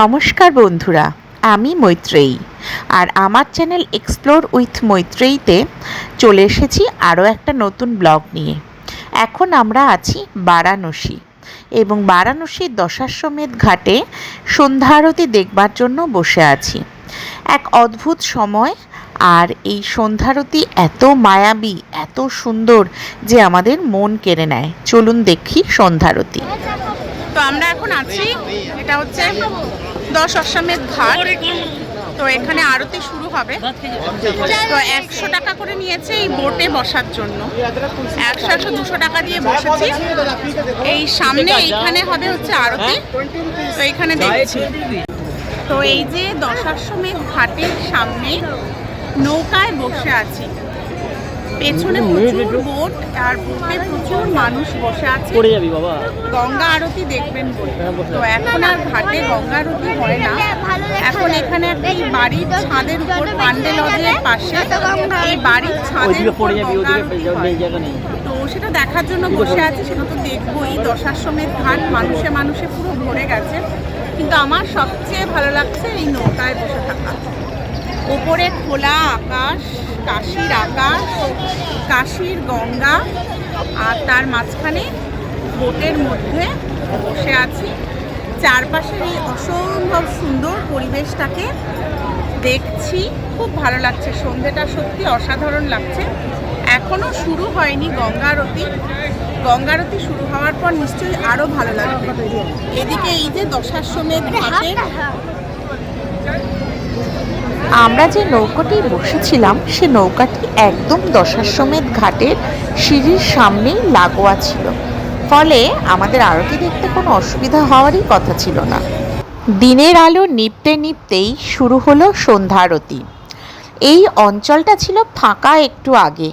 নমস্কার বন্ধুরা, আমি মৈত্রেয়ী। আর আমার চ্যানেল এক্সপ্লোর উইথ মৈত্রেয়ীতে চলে এসেছি আরও একটা নতুন ব্লগ নিয়ে। এখন আমরা আছি বারাণসী এবং বারাণসীর দশাশ্বমেধ ঘাটে সন্ধ্যা আরতি দেখবার জন্য বসে আছি। এক অদ্ভুত সময় আর এই সন্ধ্যারতি এত মায়াবী, এত সুন্দর যে আমাদের মন কেড়ে নেয়। চলুন দেখি সন্ধ্যারতি তো আমরা এখন আছি, এটা হচ্ছে দশ অশ্বমেধ ঘাট। তো এখানে আরতি শুরু হবে। তো একশো টাকা করে নিয়েছে এই বোটে বসার জন্য। একশো একশো দুশো টাকা দিয়ে বসেছি। এই সামনে এইখানে হবে হচ্ছে আরতি। তো এইখানে দেখছি। তো এই যে দশাশ্বমেধ ঘাটের সামনে নৌকায় বসে আছি। পেছনে প্রচুর বোট আর বোটে প্রচুর মানুষ বসে আছে। পড়ে যাবি বাবা। গঙ্গা আরতি দেখবেন বলে। তো এখন আর ঘাটে গঙ্গা আরতি হয় না। এখন এখানে একটা এই বাড়ির ছাদের উপর পান্ডে লজের পাশে এই বাড়ির ছাদের পড়ে যাবি ওদিকে আরতি হয়। নেই জায়গা নেই। তো সেটা দেখার জন্য বসে আছি সেটা তো দেখব এই দশাশ্রমের ঘাট মানুষে মানুষে পুরো ভরে গেছে। কিন্তু আমার সবচেয়ে ভালো লাগছে এই নৌকায় বসে থাকা। ওপরে খোলা আকাশ, কাশির আকাশ, কাশির গঙ্গা আর তার মাঝখানে বোটের মধ্যে বসে আছি। চারপাশের এই অসম্ভব সুন্দর পরিবেশটাকে দেখছি। খুব ভালো লাগছে, সন্ধেটা সত্যি অসাধারণ লাগছে। এখনও শুরু হয়নি গঙ্গারতি গঙ্গারতি শুরু হওয়ার পর নিশ্চয়ই আরও ভালো লাগবে। এদিকে এই যে দশাশ্বমেধ ঘাটের আমরা যে নৌকাটি বসেছিলাম, সে নৌকাটি একদম দশাশ্বমেধ ঘাটের সিঁড়ির সামনেই লাগোয়া ছিল। ফলে আমাদের আরতি দেখতে কোনো অসুবিধা হওয়ারই কথা ছিল না। দিনের আলো নিপতে নিপতেই শুরু হলো সন্ধ্যারতি এই অঞ্চলটা ছিল ফাঁকা একটু আগে।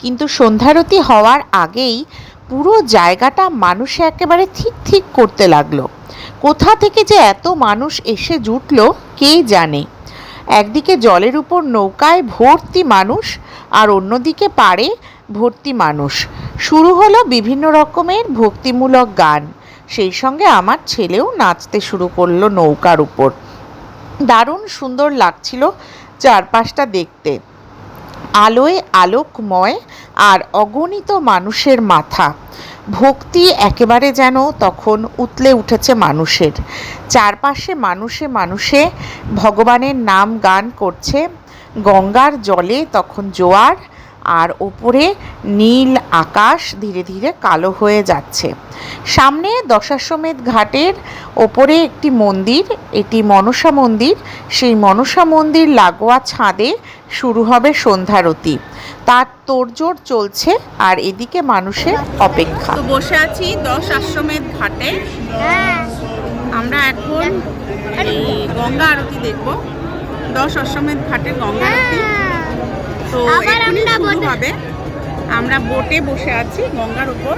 কিন্তু সন্ধ্যারতি হওয়ার আগেই পুরো জায়গাটা মানুষে একেবারে ঠিক ঠিক করতে লাগল। কোথা থেকে যে এত মানুষ এসে জুটলো, কে জানে? একদিকে জলের উপর নৌকায় ভর্তি মানুষ আর অন্যদিকে পাড়ে ভর্তি মানুষ। শুরু হলো বিভিন্ন রকমের ভক্তিমূলক গান। সেই সঙ্গে আমার ছেলেও নাচতে শুরু করল নৌকার উপর। দারুণ সুন্দর লাগছিল চারপাশটা দেখতে। আলোয় আলোকময় আর অগণিত মানুষের মাথা। ভক্তি একেবারে যেন তখন উতলে উঠেছে মানুষের। চারপাশে মানুষে মানুষে ভগবানের নাম গান করছে। গঙ্গার জলে তখন জোয়ার, আর ওপরে নীল আকাশ ধীরে ধীরে কালো হয়ে যাচ্ছে। সামনে দশাশ্বমেধ ঘাটের ওপরে একটি মন্দির, এটি মনসা মন্দির। সেই মনসা মন্দির লাগোয়া ছাদে শুরু হবে সন্ধ্যারতি। তার তোড়জোড় চলছে আর এদিকে মানুষের অপেক্ষা। তো বসে আছি দশ আশ্রমের ঘাটে। আমরা এখন গঙ্গা আরতি দেখব। দশ আশ্রমের ঘাটে গঙ্গা আরতি। তো আবার এখনই শুরু হবে। আমরা বোটে বসে আছি গঙ্গার উপর।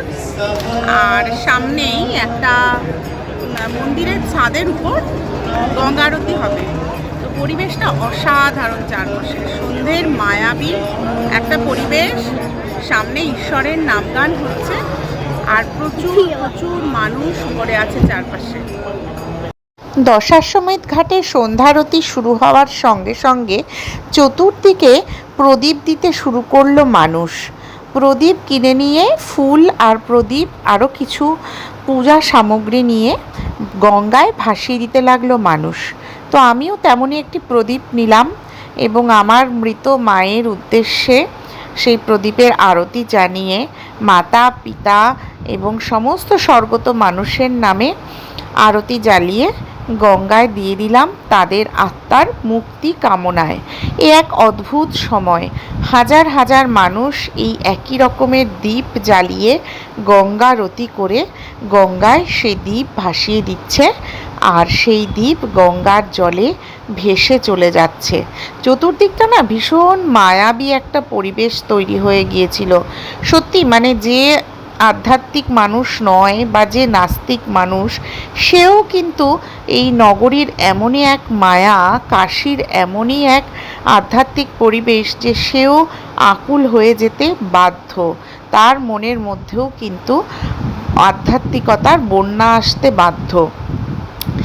আর সামনেই একটা মন্দিরের ছাদের উপর গঙ্গা আরতি হবে। তো পরিবেশটা অসাধারণ চারপাশে। সন্ধ্যের মায়াবী একটা পরিবেশ, সামনে ঈশ্বরের নামগান হচ্ছে, আর প্রচুর প্রচুর মানুষ পড়ে আছে চারপাশে। দশাশ্বমেধ ঘাটে সন্ধ্যারতি শুরু হওয়ার সঙ্গে সঙ্গে চতুর্দিকে প্রদীপ দিতে শুরু করল মানুষ। প্রদীপ কিনে নিয়ে, ফুল আর প্রদীপ আরও কিছু পূজা সামগ্রী নিয়ে গঙ্গায় ভাসিয়ে দিতে লাগল মানুষ। তো আমিও তেমনই একটি প্রদীপ নিলাম এবং আমার মৃত মায়ের উদ্দেশ্যে সেই প্রদীপের আরতি জানিয়ে মাতা, পিতা এবং সমস্ত স্বর্গত মানুষের নামে আরতি জ্বালিয়ে গঙ্গায় দিয়ে দিলাম তাদের আত্মার মুক্তি কামনায়। এ এক অদ্ভুত সময়। হাজার হাজার মানুষ এই একই রকমের দ্বীপ জ্বালিয়ে গঙ্গারতি করে গঙ্গায় সেই দ্বীপ ভাসিয়ে দিচ্ছে। আর সেই দ্বীপ গঙ্গার জলে ভেসে চলে যাচ্ছে। চতুর্দিকটা না ভীষণ মায়াবী একটা পরিবেশ তৈরি হয়ে গিয়েছিল। সত্যি মানে যে আধ্যাত্মিক মানুষ নয় বা যে নাস্তিক মানুষ, সেও কিন্তু এই নগরীর এমনই এক মায়া, কাশির এমনই এক আধ্যাত্মিক পরিবেশ যে সেও আকুল হয়ে যেতে বাধ্য। তার মনের মধ্যেও কিন্তু আধ্যাত্মিকতার বন্যা আসতে বাধ্য।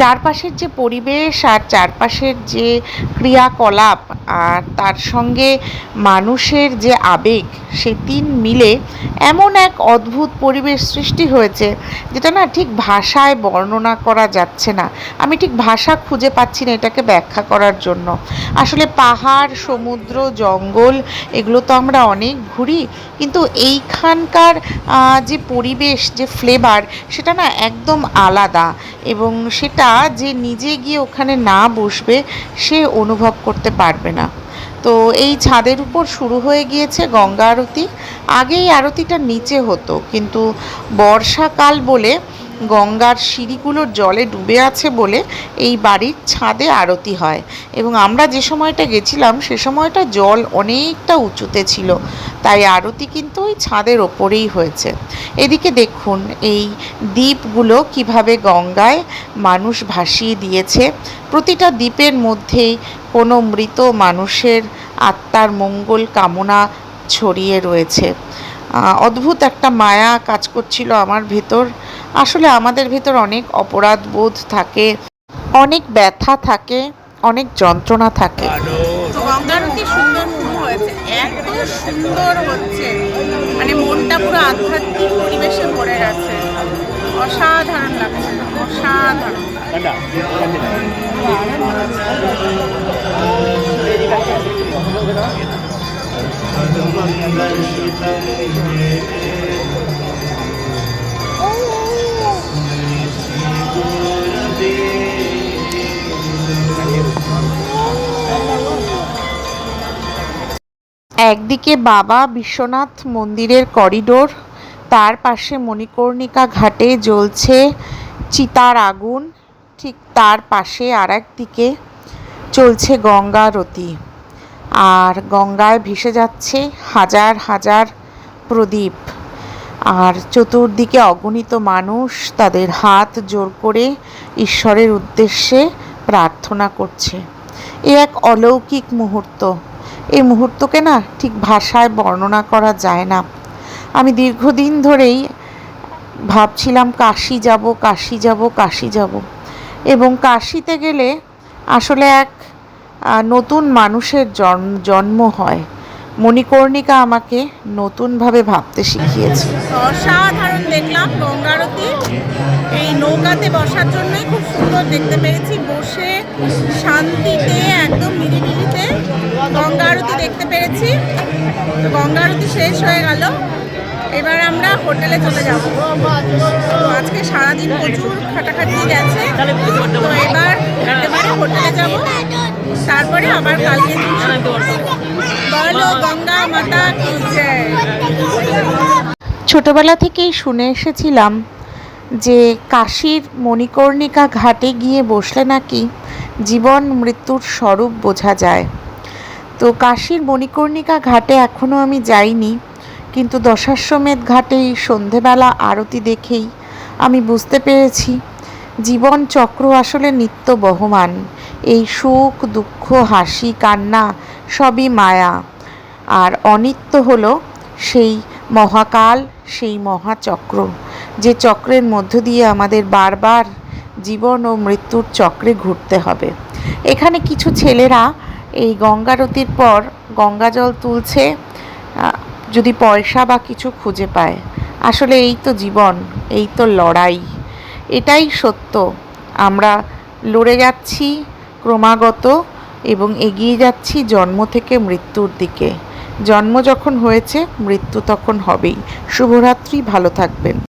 চারপাশের যে পরিবেশ আর চারপাশের যে ক্রিয়াকলাপ আর তার সঙ্গে মানুষের যে আবেগ, সে তিন মিলে এমন এক অদ্ভুত পরিবেশ সৃষ্টি হয়েছে যেটা না ঠিক ভাষায় বর্ণনা করা যাচ্ছে না। আমি ঠিক ভাষা খুঁজে পাচ্ছি না এটাকে ব্যাখ্যা করার জন্য। আসলে পাহাড়, সমুদ্র, জঙ্গল, এগুলো তো আমরা অনেক ঘুরি, কিন্তু এইখানকার যে পরিবেশ, যে ফ্লেভার সেটা না একদম আলাদা এবং সেটা যে নিজে গিয়ে ওখানে না বসবে, সে অনুভব করতে পারবে না। তো এই ছাদের উপর শুরু হয়ে গিয়েছে গঙ্গা আরতি। আগে এই আরতিটা নিচে হতো, কিন্তু বর্ষাকাল বলে গঙ্গার সিঁড়িগুলোর জলে ডুবে আছে বলে এই বাড়ির ছাদে আরতি হয়। এবং আমরা যে সময়টা গেছিলাম, সে সময়টা জল অনেকটা উঁচুতে ছিল। তাই আরতি কিন্তু ওই ছাদের ওপরেই হয়েছে। এদিকে দেখুন, এই দ্বীপগুলো কীভাবে গঙ্গায় মানুষ ভাসিয়ে দিয়েছে। প্রতিটা দ্বীপের মধ্যেই কোনো মৃত মানুষের আত্মার মঙ্গল কামনা ছড়িয়ে রয়েছে। অদ্ভুত একটা মায়া কাজ করছিল আমার ভেতর। আসলে আমাদের ভিতর অনেক অপরাধ বোধ থাকে অনেক ব্যথা থাকে অনেক যন্ত্রণা থাকে। সুন্দর হয়েছে এত সুন্দর হচ্ছে। মানে মনটা পুরো আধ্যাত্মিক পরিবেশে ভরে গেছে। অসাধারণ লাগছে অসাধারণ। একদিকে বাবা বিশ্বনাথ মন্দিরের করিডোর, তার পাশে মণিকর্ণিকা ঘাটে জ্বলছে চিতার আগুন, ঠিক তার পাশে আর একদিকে চলছে গঙ্গারতি আর গঙ্গায় ভেসে যাচ্ছে হাজার হাজার প্রদীপ। আর চতুর্দিকে অগণিত মানুষ তাদের হাত জোর করে ঈশ্বরের উদ্দেশ্যে প্রার্থনা করছে। এ এক অলৌকিক মুহূর্ত। এই মুহূর্তকে না ঠিক ভাষায় বর্ণনা করা যায় না। আমি দীর্ঘদিন ধরেই ভাবছিলাম, কাশি যাব কাশি যাব কাশি যাব। এবং কাশিতে গেলে আসলে এক নতুন মানুষের জন্ম জন্ম হয়। মণিকর্ণিকা আমাকে নতুনভাবে ভাবতে শিখিয়েছে। অসাধারণ দেখলাম গঙ্গারতি এই নৌকাতে বসার জন্যই খুব সুন্দর দেখতে পেরেছি বসে শান্তিতে, একদম নিরিবিলিতে গঙ্গা আরতি দেখতে পেরেছি। তো গঙ্গা আরতি শেষ হয়ে গেল। এবার আমরা হোটেলে চলে যাব। তো আজকে সারাদিন প্রচুর খাটাখাটি গেছে। এবারে হোটেলে যাব। তারপরে আবার কালকে ছোটবেলা থেকেই শুনে এসেছিলাম যে কাশীর মণিকর্ণিকা ঘাটে গিয়ে বসলে নাকি জীবন মৃত্যুর স্বরূপ বোঝা যায়। তো কাশীর মণিকর্ণিকা ঘাটে এখনও আমি যাইনি, কিন্তু দশাশ্বমেধ ঘাটে সন্ধেবেলা আরতি দেখেই আমি বুঝতে পেরেছি জীবন চক্র আসলে নিত্য বহমান। এই সুখ, দুঃখ, হাসি, কান্না সবই মায়া। আর অনিত্য হলো সেই মহাকাল, সেই মহাচক্র। যে চক্রের মধ্য দিয়ে আমাদের বারবার জীবন ও মৃত্যুর চক্রে ঘুরতে হবে। এখানে কিছু ছেলেরা এই গঙ্গারতির পর গঙ্গা জল তুলছে যদি পয়সা বা কিছু খুঁজে পায়। আসলে এই তো জীবন, এই তো লড়াই। এটাই সত্য। আমরা লড়ে যাচ্ছি ক্রমাগত এবং এগিয়ে যাচ্ছি জন্ম থেকে মৃত্যুর দিকে। জন্ম যখন হয়েছে মৃত্যু তখন হবেই। শুভরাত্রি ভালো থাকবেন।